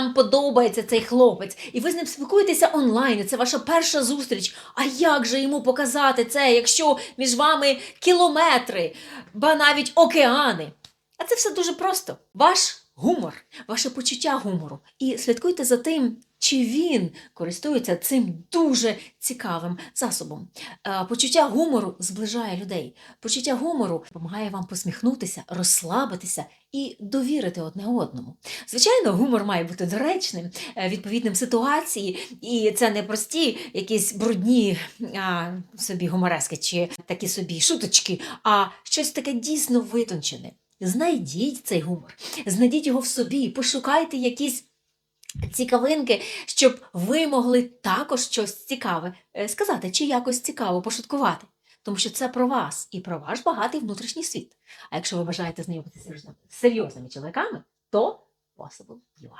вам подобається цей хлопець, і ви з ним спілкуєтеся онлайн, і це ваша перша зустріч. А як же йому показати це, якщо між вами кілометри, ба навіть океани? А це все дуже просто. Ваш гумор, ваше почуття гумору. І слідкуйте за тим, чи він користується цим дуже цікавим засобом. Е, Почуття гумору зближає людей. Почуття гумору допомагає вам посміхнутися, розслабитися і довірити одне одному. Звичайно, гумор має бути доречним, е, відповідним ситуації, і це не прості якісь брудні а, собі гуморески чи такі собі шуточки, а щось таке дійсно витончене. Знайдіть цей гумор, знайдіть його в собі, пошукайте якісь цікавинки, щоб ви могли також щось цікаве е, сказати, чи якось цікаво пошуткувати. Тому що це про вас і про ваш багатий внутрішній світ. А якщо ви бажаєте знайомитися з серйозними чоловіками, то possible you are.